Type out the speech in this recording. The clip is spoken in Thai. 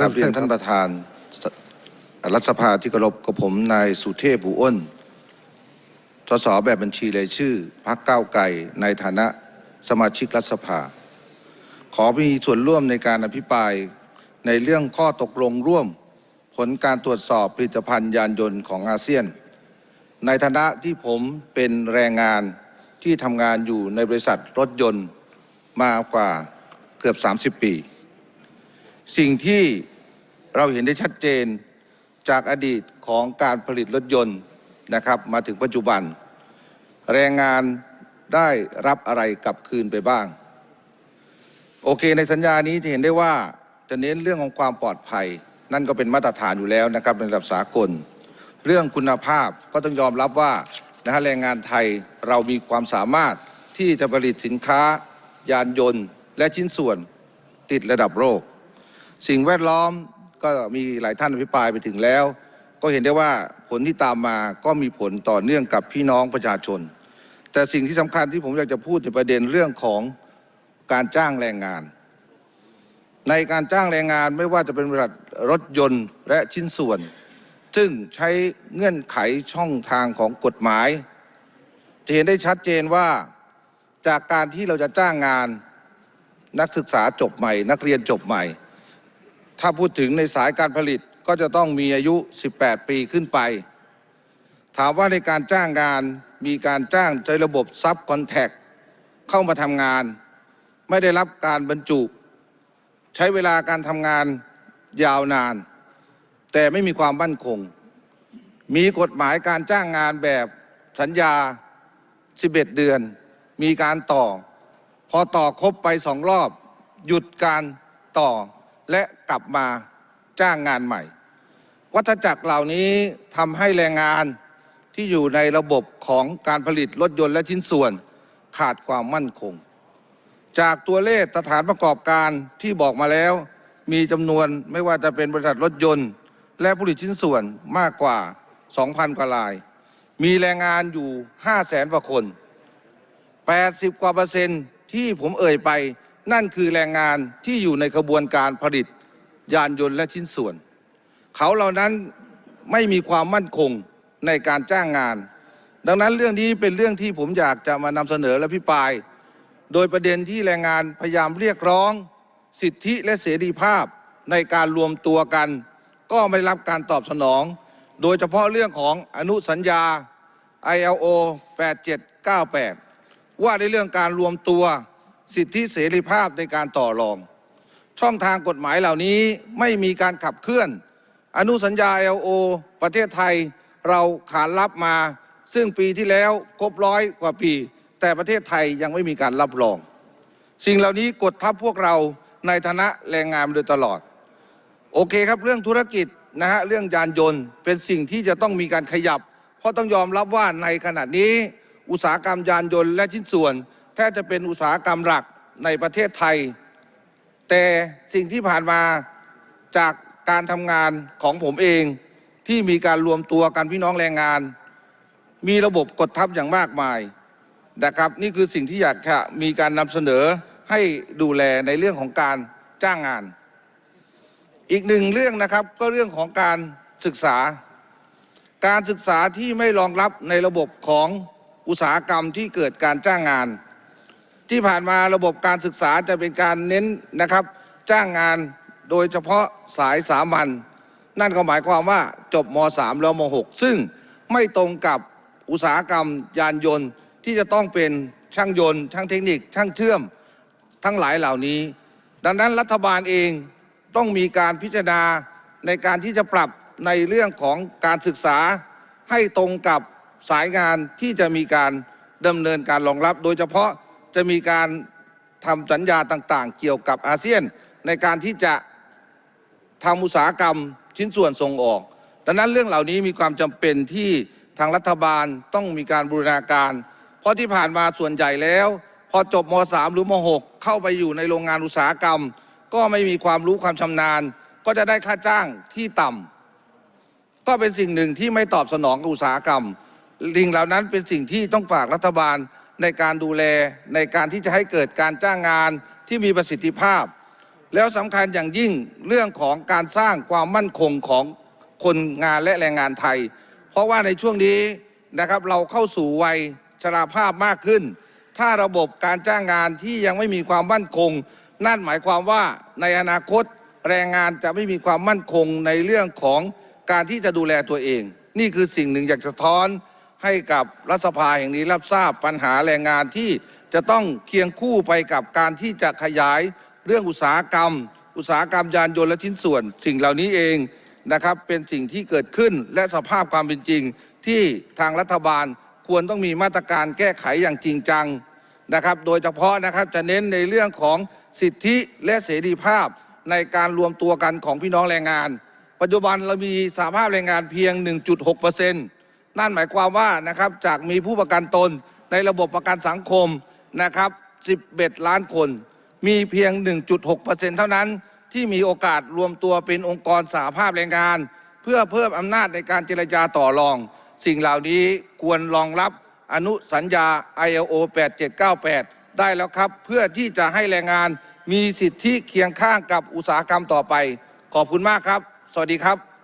กราบเรียนท่านประธานรัฐสภาที่เคารพกับผมนายสุเทพบุอ้นสสแบบบัญชีรายชื่อพักก้าวไกลในฐานะสมาชิกรัฐสภา ขอมีส่วนร่วมในการอภิปรายในเรื่องข้อตกลงร่วม ผลการตรวจสอบผลิตภัณฑ์ยานยนต์ของอาเซียน ในฐานะที่ผมเป็นแรงงานที่ทำงานอยู่ในบริษัทรถยนต์มากว่าเกือบ 30 ปี สิ่งที่เราเห็นได้ชัดเจนจากอดีตของการผลิตรถยนต์นะครับมาถึงปัจจุบัน แรงงานได้รับอะไรกลับคืนไปบ้าง โอเค ในสัญญานี้จะเห็นได้ว่าจะเน้นเรื่องของความปลอดภัย นั่นก็เป็นมาตรฐานอยู่แล้วนะครับในระดับสากล เรื่องคุณภาพก็ต้องยอมรับว่านะฮะแรงงานไทยเรามีความสามารถที่จะผลิตสินค้า ยานยนต์ และชิ้นส่วนติดระดับโลก สิ่งแวดล้อมก็มีหลายท่านอภิปรายไปถึงแล้ว ก็เห็นได้ว่าผลที่ตามมาก็มีผลต่อเนื่องกับพี่น้องประชาชน แต่สิ่งที่สำคัญที่ผมอยากจะพูดในประเด็นเรื่องของการจ้างแรงงาน ในการจ้างแรงงานไม่ว่าจะเป็นบริษัทรถยนต์และชิ้นส่วน ซึ่งใช้เงื่อนไขช่องทางของกฎหมายจะเห็นได้ชัดเจนว่าจากการที่เราจะจ้างงานนักศึกษาจบใหม่ นักเรียนจบใหม่ ถ้าพูดถึงในสายการผลิตก็จะต้องมีอายุ 18 ปีขึ้นไป ถามว่าในการจ้างงานมีการจ้างในระบบซับคอนแทคเข้ามาทำงาน ไม่ได้รับการบรรจุ ใช้เวลาการทำงานยาวนาน แต่ไม่มีความมั่นคง มีกฎหมายการจ้างงานแบบสัญญา 11 เดือน มีการต่อ พอต่อครบไปสองรอบ หยุดการต่อ และกลับมาจ้างงานใหม่ วัฏจักรเหล่านี้ทำให้แรงงานที่อยู่ในระบบของการผลิตรถยนต์และชิ้นส่วนขาดความมั่นคง จากตัวเลขสถานประกอบการที่บอกมาแล้ว มีจำนวนไม่ว่าจะเป็นบริษัทรถยนต์ และผลิตชิ้นส่วนมากกว่า 2,000 กว่าราย มีแรงงานอยู่ 5 0 0แสนกว่าคน 80 กว่าเปอร์เซ็นต์ที่ผมเอ่ยไป นั่นคือแรงงานที่อยู่ในกระบวนการผลิตยานยนต์และชิ้นส่วน เขาเหล่านั้นไม่มีความมั่นคงในการจ้างงาน ดังนั้นเรื่องนี้เป็นเรื่องที่ผมอยากจะมานำเสนอและพิปราย โดยประเด็นที่แรงงานพยายามเรียกร้อง สิทธิและเสรีภาพในการรวมตัวกัน ก็ไม่รับการตอบสนอง โดยเฉพาะเรื่องของอนุสัญญา ILO 8798 ว่าในเรื่องการรวมตัว สิทธิเสรีภาพในการต่อรอง ช่องทางกฎหมายเหล่านี้ไม่มีการขับเคลื่อน อนุสัญญา LO ประเทศไทยเราขานรับมา ซึ่งปีที่แล้วครบร้อยกว่าปี แต่ประเทศไทยยังไม่มีการรับรอง สิ่งเหล่านี้กดทับพวกเราในฐานะแรงงานมาโดยตลอด โอเคครับเรื่องธุรกิจนะฮะเรื่องยานยนต์ เป็นสิ่งที่จะต้องมีการขยับ เพราะต้องยอมรับว่าในขณะนี้ อุตสาหกรรมยานยนต์และชิ้นส่วน แทบจะเป็นอุตสาหกรรมหลักในประเทศไทย แต่สิ่งที่ผ่านมาจากการทำงานของผมเองที่มีการรวมตัวกันพี่น้องแรงงาน มีระบบกดทับอย่างมากมายนะครับ นี่คือสิ่งที่อยากจะมีการนำเสนอให้ดูแลในเรื่องของการจ้างงาน อีกหนึ่งเรื่องนะครับก็เรื่องของการศึกษา การศึกษาที่ไม่รองรับในระบบของอุตสาหกรรมที่เกิดการจ้างงาน ที่ผ่านมาระบบการศึกษาจะเป็นการเน้นนะครับ จ้างงานโดยเฉพาะสายสามัญนั่นก็หมายความว่าจบม .3 แล้วม .6 ซึ่งไม่ตรงกับอุตสาหกรรมยานยนต์ ที่จะต้องเป็นช่างยนต์ ช่างเทคนิค ช่างเชื่อม ทั้งหลายเหล่านี้ ดังนั้นรัฐบาลเองต้องมีการพิจารณาในการที่จะปรับในเรื่องของการศึกษาให้ตรงกับสายงานที่จะมีการดำเนินการรองรับ โดยเฉพาะ จะมีการทำสัญญาต่างๆ เกี่ยวกับอาเซียนในการที่จะทำอุตสาหกรรมชิ้นส่วนส่งออก ดังนั้นเรื่องเหล่านี้มีความจำเป็นที่ทางรัฐบาลต้องมีการบูรณาการ เพราะที่ผ่านมาส่วนใหญ่แล้ว พอจบม .3 หรือม .6 เข้าไปอยู่ในโรงงานอุตสาหกรรม ก็ไม่มีความรู้ความชำนาญ ก็จะได้ค่าจ้างที่ต่ำก็เป็นสิ่งหนึ่งที่ไม่ตอบสนองกับอุตสาหกรรมลิงเหล่านั้นเป็นสิ่งที่ต้องฝากรัฐบาล ในการดูแลในการที่จะให้เกิดการจ้างงานที่มีประสิทธิภาพ แล้วสำคัญอย่างยิ่งเรื่องของการสร้างความมั่นคงของคนงานและแรงงานไทย เพราะว่าในช่วงนี้นะครับเราเข้าสู่วัยชราภาพมากขึ้น ถ้าระบบการจ้างงานที่ยังไม่มีความมั่นคง นั่นหมายความว่าในอนาคตแรงงานจะไม่มีความมั่นคงในเรื่องของการที่จะดูแลตัวเอง นี่คือสิ่งหนึ่งอยากสะท้อน ให้กับรัฐสภาแห่งนี้รับทราบปัญหาแรงงานที่จะต้องเคียงคู่ไปกับการที่จะขยายเรื่องอุตสาหกรรม อุตสาหกรรมยานยนต์และชิ้นส่วน สิ่งเหล่านี้เองนะครับเป็นสิ่งที่เกิดขึ้นและสภาพความเป็นจริง ที่ทางรัฐบาลควรต้องมีมาตรการแก้ไขอย่างจริงจังนะครับโดยเฉพาะนะครับจะเน้นในเรื่องของสิทธิและเสรีภาพในการรวมตัวกันของพี่น้องแรงงาน ปัจจุบันเรามีสหภาพแรงงานเพียง 1.6% นั่นหมายความว่านะครับจากมีผู้ประกันตนในระบบประกันสังคมนะครับ 11 ล้านคน มีเพียง 1.6%เท่านั้นที่มีโอกาสรวมตัวเป็นองค์กรสหภาพแรงงาน เพื่อเพิ่มอำนาจในการเจรจาต่อรอง สิ่งเหล่านี้ควรรองรับอนุสัญญา ILO 8798 ได้แล้วครับ เพื่อที่จะให้แรงงานมีสิทธิเคียงข้างกับอุตสาหกรรมต่อไป ขอบคุณมากครับ สวัสดีครับ